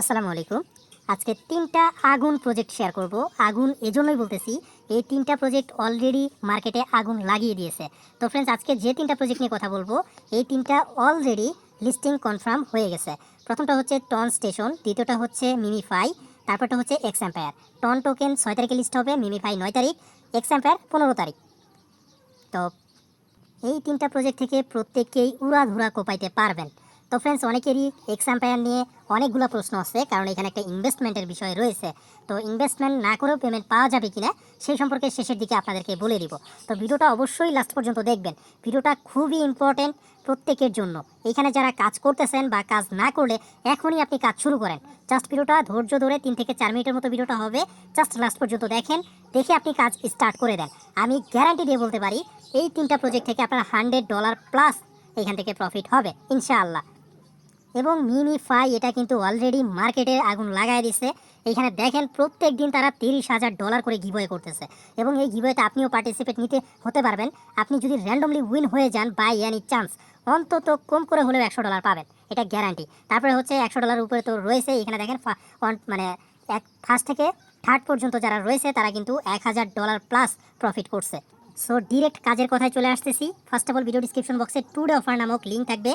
আসসালামু আলাইকুম। আজকে তিনটা আগুন প্রজেক্ট শেয়ার করব। আগুন এজন্যই বলতেছি, এই তিনটা প্রজেক্ট অলরেডি মার্কেটে আগুন লাগিয়ে দিয়েছে। তো ফ্রেন্ডস আজকে যে তিনটা প্রজেক্ট নিয়ে কথা বলব, এই তিনটা অলরেডি লিস্টিং কনফার্ম হয়ে গেছে। প্রথমটা হচ্ছে টন স্টেশন দ্বিতীয়টা হচ্ছে মিমিফাই তারপরটা হচ্ছে এক্স অ্যাম্পায়ার টন টোকেন ছয় তারিখে লিস্ট হবে মিমিফাই নয় তারিখ এক্স অ্যাম্পায়ার পনেরো তারিখ। তো এই তিনটা প্রজেক্ট থেকে প্রত্যেককেই উড়াধুরা কোপাইতে পারবেন। তো ফ্রেন্ডস অনেকেরই এক্স অ্যাম্পায়ার নিয়ে অনেকগুলো প্রশ্ন আছে, কারণ এখানে একটা ইনভেস্টমেন্টের বিষয় রয়েছে। তো ইনভেস্টমেন্ট না করেও পেমেন্ট পাওয়া যাবে কিনা সেই সম্পর্কে শেষের দিকে আপনাদেরকে বলে দিব। তো ভিডিওটা অবশ্যই লাস্ট পর্যন্ত দেখবেন। ভিডিওটা খুবই ইম্পর্টেন্ট প্রত্যেকের জন্য। এখানে যারা কাজ করতেছেন বা কাজ না করলে এখনই আপনি কাজ শুরু করেন। জাস্ট ভিডিওটা ধৈর্য ধরে তিন থেকে চার মিনিটের মতো ভিডিওটা হবে। জাস্ট লাস্ট পর্যন্ত দেখেন, দেখে আপনি কাজ স্টার্ট করে দেন। আমি গ্যারান্টি দিয়ে বলতে পারি, এই তিনটা প্রজেক্ট থেকে আপনার হান্ড্রেড ডলার প্লাস এখান থেকে প্রফিট হবে, ইনশাআল্লাহ। এবং মিমিফাই এটা কিন্তু অলরেডি মার্কেটে আগুন লাগাই দিছে। এইখানে দেখেন প্রত্যেক দিন তারা তিরিশ হাজার ডলার করে গিভওয়ে করতেছে। এবং এই গিভওয়েতে আপনিও পার্টিসিপেট নিতে হতে পারবেন। আপনি যদি র্যান্ডমলি উইন হয়ে যান বাই এনি চান্স অন্তত কম করে হলেও একশো ডলার পাবেন। এটা গ্যারান্টি তারপরে হচ্ছে একশো ডলার উপরে তো রয়েছে। এখানে দেখেন মানে এক ফার্স্ট থেকে থার্ড পর্যন্ত যারা রয়েছে, তারা কিন্তু এক হাজার ডলার প্লাস প্রফিট করছে। সো ডিরেক্ট কাজের কথায় চলে আসতেছি। First of all video description বক্সে টু ডে অফার নামক লিঙ্ক থাকবে।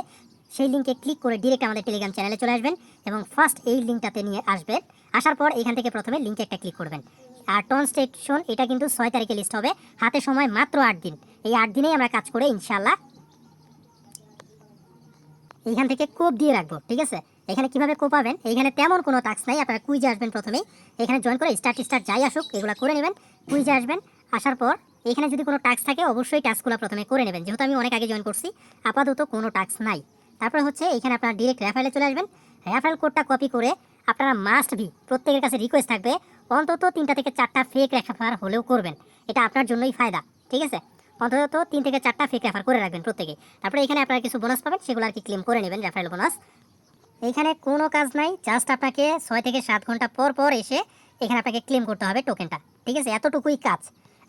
সেই লিঙ্কে ক্লিক করে ডিরেক্ট আমাদের টেলিগ্রাম চ্যানেলে চলে আসবেন এবং ফার্স্ট এই লিঙ্কটাতে নিয়ে আসবেন। আসার পর এখান থেকে প্রথমে লিঙ্কে একটা ক্লিক করবেন। আর টন স্টেশন এটা কিন্তু ছয় তারিখে লিস্ট হবে। হাতে সময় মাত্র আট দিন। এই আট দিনেই আমরা কাজ করে ইনশাল্লাহ এইখান থেকে কোপ দিয়ে রাখব, ঠিক আছে? এখানে কীভাবে কোপাবেন? এখানে তেমন কোনো টাস্ক নাই। আপনারা কুইজে আসবেন প্রথমেই। এখানে জয়েন করে স্টার্ট স্টার্ট যাই আসুক, এগুলো করে নেবেন। কুইজে আসবেন, আসার পর এখানে যদি কোনো টাস্ক থাকে, অবশ্যই টাস্কগুলো প্রথমে করে নেবেন। যেহেতু আমি অনেক আগে জয়েন করছি, আপাতত কোনো টাস্ক নাই। তারপরে হচ্ছে এখানে আপনারা ডিরেক্ট রেফারেলে চলে আসবেন। রেফারেল কোডটা কপি করে আপনারা মাস্ট বি প্রত্যেকের কাছে রিকোয়েস্ট থাকবে। অন্তত তিনটা থেকে চারটা ফেক রেফার হলেও করবেন। এটা আপনার জন্যই ফায়দা, ঠিক আছে? অন্তত তিন থেকে চারটা ফেক রেফার করে রাখবেন প্রত্যেকে। তারপরে এখানে আপনারা কিছু বোনাস পাবেন, সেগুলো আর কি ক্লেম করে নেবেন রেফারেল বোনাস এইখানে কোনো কাজ নাই জাস্ট আপনাকে ছয় থেকে সাত ঘণ্টা পর পর এসে এখানে আপনাকে ক্লেম করতে হবে টোকেনটা ঠিক আছে? এতটুকুই কাজ।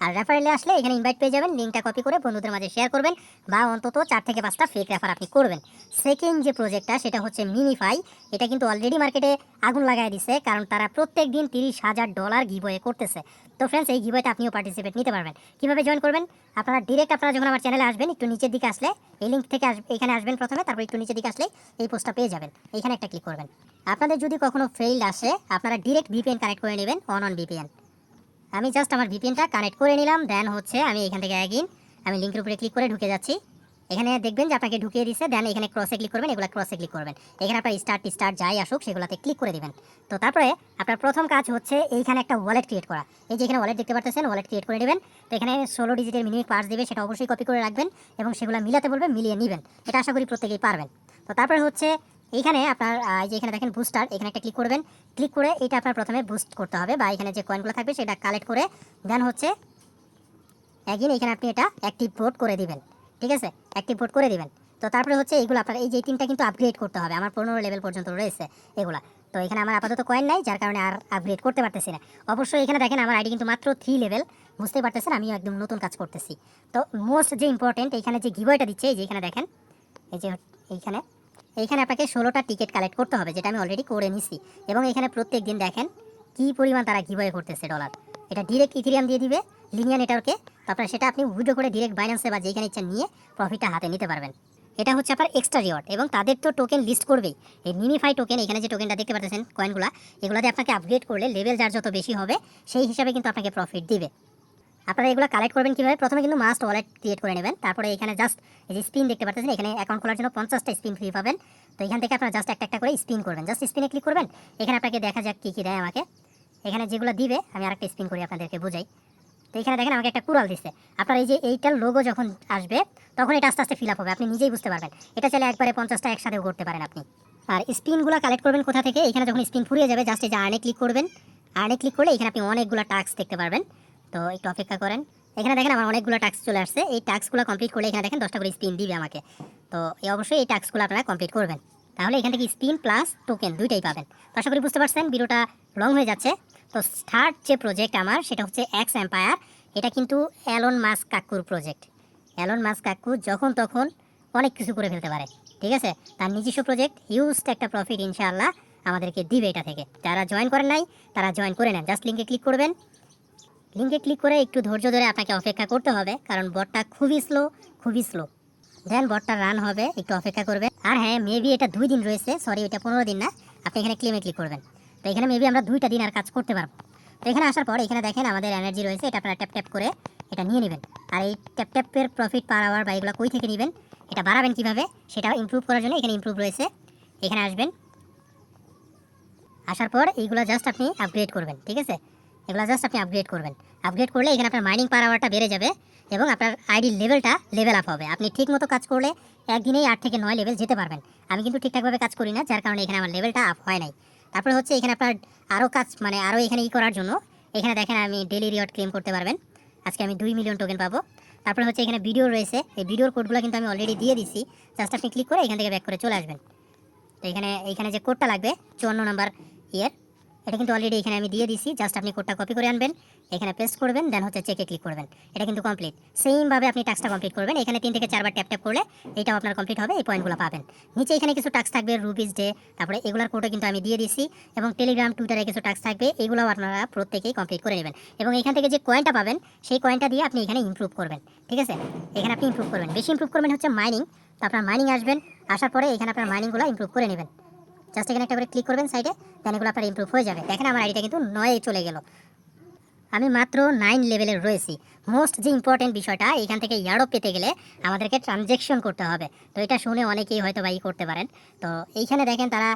আর রেফারেলে আসলে এখানে ইনভাইট পেয়ে যাবেন লিঙ্কটা কপি করে বন্ধুদের মাঝে শেয়ার করবেন বা অন্তত চার থেকে পাঁচটা ফেক রেফার আপনি করবেন। সেকেন্ড যে প্রজেক্টটা সেটা হচ্ছে মিনিফাই এটা কিন্তু অলরেডি মার্কেটে আগুন লাগাই দিছে, কারণ তারা প্রত্যেক দিন তিরিশ হাজার ডলার গিভওয়ে করতেছে। তো ফ্রেন্ডস এই গিভওয়েতে আপনিও পার্টিসিপেট নিতে পারবেন। কীভাবে জয়েন করবেন? আপনারা ডিরেক্ট আপনারা যখন আমার চ্যানেলে আসবেন, একটু নিচের দিকে আসলে, এই লিঙ্ক থেকে আসবে এখানে আসবেন প্রথমে, তারপর একটু নিচের দিকে আসলে এই পোস্টটা পেয়ে যাবেন। এইখানে একটা ক্লিক করবেন। আপনাদের যদি কখনো ফেইল আসে, আপনারা ডিরেক্ট ভিপিএন কানেক্ট করে নেবেন অন অন ভিপিএন আমি জাস্ট আমার ভিপিএনটা কানেক্ট করে নিলাম দেন হচ্ছে আমি এখান থেকে অ্যাগিন আমি লিঙ্কের উপরে ক্লিক করে ঢুকে যাচ্ছি। এখানে দেখবেন যে আপনাকে ঢুকিয়ে দিচ্ছে দেন এখানে ক্রসে ক্লিক করবেন, এগুলো ক্রসে ক্লিক করবেন। এখানে আপনার স্টার্ট স্টার্ট যাই আসুক, সেগুলোতে ক্লিক করে দিবেন। তো তারপরে আপনার প্রথম কাজ হচ্ছে এইখানে একটা ওয়ালেট ক্রিয়েট করা। এই যে এখানে ওয়ালেট দেখতে পাচ্ছেন ওয়ালেট ক্রিয়েট করে নেবেন তো এখানে ষোলো ডিজিটের মিনিট পার্স দেবে, সেটা অবশ্যই কপি করে রাখবেন এবং সেগুলো মিলাতে বলবে, মিলিয়ে নেবেন। এটা আশা করি প্রত্যেকেই পারবেন। তো তারপরে হচ্ছে এইখানে আপনার যে এখানে দেখেন বুস্টার এখানে একটা ক্লিক করবেন। ক্লিক করে এটা আপনার প্রথমে বুস্ট করতে হবে বা এখানে যে কয়েনগুলো থাকবে সেটা কালেক্ট করে দেন হচ্ছে অ্যাগিন এখানে আপনি এটা অ্যাক্টিভ ভোট করে দিবেন। ঠিক আছে? অ্যাক্টিভ ভোট করে দিবেন। তো তারপরে হচ্ছে এইগুলো আপনার, এই যে তিনটা কিন্তু আপগ্রেড করতে হবে। আমার পনেরো লেভেল পর্যন্ত রয়েছে এগুলা। তো এখানে আমার আপাতত কয়েন নাই, যার কারণে আর আপগ্রেড করতে পারতেছি না। অবশ্যই এখানে দেখেন আমার আইডি কিন্তু মাত্র থ্রি লেভেল বুঝতে পারতেছেন? আমি একদম নতুন কাজ করতেছি। তো মোস্ট যে ইম্পর্টেন্ট এখানে যে গিভওয়েটা দিচ্ছে, এই যে এখানে দেখেন, এই যে এইখানে এইখানে আপনাকে ষোলোটা টিকিট কালেক্ট করতে হবে, যেটা আমি অলরেডি করে নিছি। এবং এখানে প্রত্যেক দিন দেখেন কি পরিমাণ তারা গিভওয়ে করতেছে ডলার এটা ডিরেক্ট ইথিরিয়াম দিয়ে দিবে লিনিয়া নেটওয়ার্কে তারপরে সেটা আপনি উইড্রো করে ডিরেক্ট বাইন্যান্সে বা যেখানে ইচ্ছা নিয়ে প্রফিটটা হাতে নিতে পারবেন। এটা হচ্ছে আপনার এক্সট্রা রিওয়ার্ড এবং তাদের তো টোকেন লিস্ট করবেই। এই মিনিফাই টোকেন এখানে যে টোকেনটা দেখতে পাচ্ছেন কয়েনগুলো এগুলোতে আপনাকে আপগ্রেড করলে লেভেল যার যত বেশি হবে, সেই হিসাবে কিন্তু আপনাকে প্রফিট দিবে। আপনারা এগুলো কালেক্ট করবেন কীভাবে? প্রথমে কিন্তু মাস্ট ওয়ালেট ক্রিয়েট করে নেবেন। তারপরে এখানে জাস্ট এই যে স্পিন দেখতে পাচ্ছেন এখানে অ্যাকাউন্ট খোলার জন্য পঞ্চাশটা স্পিন ফ্রি পাবেন। তো এখান থেকে আপনারা জাস্ট একটা একটা করে স্পিন করবেন। জাস্ট স্পিনে ক্লিক করবেন, এখানে আপনাকে দেখা যাক কী কী দেয় আমাকে। এখানে যেগুলো দিবে, আমি আরেকটা স্পিন করি আপনাদেরকে বোঝাই। তো এখানে দেখেন আমাকে একটা কুড়াল দিচ্ছে আপনার এই যে এইটার লোগো যখন আসবে, তখন এটা আস্তে আস্তে ফিল আপ হবে। আপনি নিজেই বুঝতে পারবেন। এটা চাইলে একবারে পঞ্চাশটা একসাথেও করতে পারেন আপনি। আর স্পিনগুলো কালেক্ট করবেন কোথা থেকে? এখানে যখন স্পিন ফুরিয়ে যাবে জাস্ট এই যে আর্নে ক্লিক করবেন। আর্নে ক্লিক করলে এখানে আপনি অনেকগুলো টাস্ক দেখতে পারবেন। তো একটু অপেক্ষা করেন। এখানে দেখেন আমার অনেকগুলো টাস্ক চলে আসছে। এই টাস্কগুলো কমপ্লিট করলে এখানে দেখেন দশটা করে স্পিন দিবে আমাকে। তো এই অবশ্যই এই টাস্কগুলো আপনারা কমপ্লিট করবেন। তাহলে এখান থেকে স্পিন প্লাস টোকেন দুইটাই পাবেন। তো আশা করি বুঝতে পারছেন, ভিডিওটা লং হয়ে যাচ্ছে। তো স্টার্ট যে প্রজেক্ট আমার, সেটা হচ্ছে এক্স এম্পায়ার এটা কিন্তু অ্যালন মাস কাকুর প্রজেক্ট অ্যালন মাস কাকু যখন তখন অনেক কিছু করে ফেলতে পারে, ঠিক আছে? তার নিজস্ব প্রজেক্ট হিউজ একটা প্রফিট ইনশাআল্লাহ আমাদেরকে দিবে এটা থেকে। যারা জয়েন করেন নাই, তারা জয়েন করে নেন। জাস্ট লিঙ্কে ক্লিক করবেন। লিঙ্কে ক্লিক করে একটু ধৈর্য ধরে আপনাকে অপেক্ষা করতে হবে, কারণ বটটা খুবই স্লো খুবই স্লো দেন বটটা রান হবে, একটু অপেক্ষা করবে আর হ্যাঁ মেবি এটা দুই দিন রয়েছে সরি এটা পনেরো দিন না, আপনি এখানে ক্লেমে ক্লিক করবেন। তো এখানে মেবি আমরা দুইটা দিন আর কাজ করতে পারব। তো এখানে আসার পর এখানে দেখেন আমাদের এনার্জি রয়েছে, এটা আপনারা ট্যাপ ট্যাপ করে এটা নিয়ে নেবেন। আর এই ট্যাপ ট্যাপের প্রফিট পার আওয়ার বা এগুলো কই থেকে নেবেন, এটা বাড়াবেন কীভাবে সেটা ইমপ্রুভ করার জন্য এখানে ইমপ্রুভ রয়েছে। এখানে আসবেন। আসার পর এইগুলো জাস্ট আপনি আপগ্রেড করবেন, ঠিক আছে? এগুলো জাস্ট আপনি আপগ্রেড করবেন। আপগ্রেড করলে এখানে আপনার মাইনিং পার আওয়ারটা বেড়ে যাবে এবং আপনার আইডি লেভেলটা লেভেল আপ হবে। আপনি ঠিক মতো কাজ করলে একদিনেই আট থেকে নয় লেভেল যেতে পারবেন। আমি কিন্তু ঠিকঠাকভাবে কাজ করি না, যার কারণে এখানে আমার লেভেলটা আপ হয় নাই। তারপরে হচ্ছে এখানে আপনার আরও কাজ মানে আরও এখানে ই করার জন্য এখানে দেখেন আমি ডেলি রিওয়ার্ড ক্লেম করতে পারবেন। আজকে আমি দুই মিলিয়ন টোকেন পাবো। তারপরে হচ্ছে এখানে ভিডিও রয়েছে। এই ভিডিওর কোডগুলো কিন্তু আমি অলরেডি দিয়ে দিচ্ছি জাস্ট আপনি ক্লিক করে এখান থেকে ব্যাক করে চলে আসবেন। তো এখানে এখানে যে কোডটা লাগবে, চুয়ান্ন নাম্বার ইয়ের এটা কিন্তু অলরেডি এখানে আমি দিয়ে দিছি জাস্ট আপনি কোডটা কপি করে আনবেন, এখানে পেস্ট করবেন দেন হচ্ছে চেকে ক্লিক করবেন। এটা কিন্তু কমপ্লিট সেমভাবে আপনি টাস্কটা কমপ্লিট করবেন। এখানে তিন থেকে চারবার ট্যাপ ট্যাপ করলে এটাও আপনার কমপ্লিট হবে, এই পয়েন্টগুলো পাবেন। নিচে এখানে কিছু টাস্ক থাকবে রুবিস ডে তারপরে এগুলোর কোডও কিন্তু আমি দিয়ে দিছি এবং টেলিগ্রাম টুইটারে কিছু টাস্ক থাকবে এগুলোও আপনারা প্রত্যেকেই কমপ্লিট করে নেবেন। এবং এখান থেকে যে কয়েনটা পাবেন, সেই কয়েনটা দিয়ে আপনি এখানে ইমপ্রুভ করবেন। ঠিক আছে? এখানে আপনি ইমপ্রুভ করবেন। বেশি ইমপ্রুভ করবেন হচ্ছে মাইনিং তো আপনার মাইনিং আসবেন, আসার পরে এখানে আপনার মাইনিংগুলো ইমপ্রুভ করে নেবেন। জাস্ট এখানে একটা করে ক্লিক করবেন সাইডে দেন এগুলো আপনার ইমপ্রুভ হয়ে যাবে। দেখেন আমার আইডিটা কিন্তু নয়ে চলে গেল। আমি মাত্র নাইন লেভেলের রয়েছি। মোস্ট যে ইম্পর্টেন্ট বিষয়টা, এখান থেকে ইয়ারও পেতে গেলে আমাদেরকে ট্রানজেকশন করতে হবে। তো এটা শুনে অনেকেই হয়তো বা করতে পারেন। তো এইখানে দেখেন তারা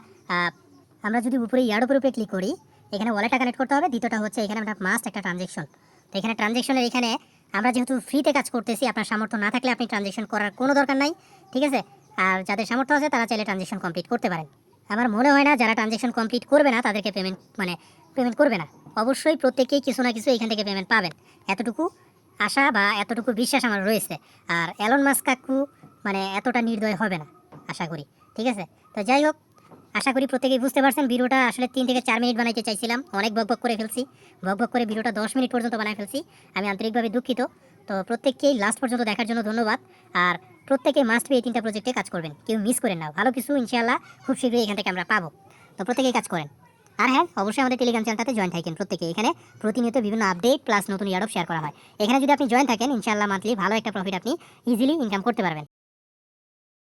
আমরা যদি উপরে ইয়ারোপের উপরে ক্লিক করি, এখানে ওয়ালেটটা কানেক্ট করতে হবে। দ্বিতীয়টা হচ্ছে এখানে আমরা মাস্ট একটা ট্রানজেকশন তো এখানে ট্রানজেকশনের এখানে আমরা যেহেতু ফ্রিতে কাজ করতেছি, আপনার সামর্থ্য না থাকলে আপনি ট্রানজেকশন করার কোনো দরকার নাই, ঠিক আছে? আর যাদের সামর্থ্য আছে, তারা চাইলে ট্রানজেকশন কমপ্লিট করতে পারেন। আমার মনে হয় না যারা ট্রানজেকশন কমপ্লিট করবে না তাদেরকে পেমেন্ট মানে পেমেন্ট করবে না। অবশ্যই প্রত্যেকেই কিছু না কিছু এখান থেকে পেমেন্ট পাবেন। এতটুকু আশা বা এতটুকু বিশ্বাস আমার রয়েছে। আর অ্যালন মাস কাকু মানে এতটা নির্দয় হবে না, আশা করি। ঠিক আছে? তো যাই হোক, আশা করি প্রত্যেকেই বুঝতে পারছেন ভিডিওটা আসলে তিন থেকে চার মিনিট বানাইতে চাইছিলাম। অনেক বক করে ফেলছি। বক করে ভিডিওটা দশ মিনিট পর্যন্ত বানায় ফেলছি। আমি আন্তরিকভাবে দুঃখিত। তো প্রত্যেককেই লাস্ট পর্যন্ত দেখার জন্য ধন্যবাদ। আর প্রত্যেকে মাস্ট বি এই তিনটা প্রজেক্টে কাজ করবেন। কেউ মিস করেন না। ভালো কিছু ইনশাআল্লাহ খুব শীঘ্রই এখান থেকে আমরা পাবো। তো প্রত্যেকেই কাজ করেন। আর হ্যাঁ অবশ্যই আমাদের টেলিগ্রাম চ্যানেলটাতে জয়েন থাকেন প্রত্যেকে। এখানে প্রতিনিয়ত বিভিন্ন আপডেট প্লাস নতুন ইয়ারপ শেয়ার করা হয়। এখানে যদি আপনি জয়েন থাকেন ইনশাল্লাহ মান্থলি ভালো একটা প্রফিট আপনি ইজিলি ইনকাম করতে পারবেন।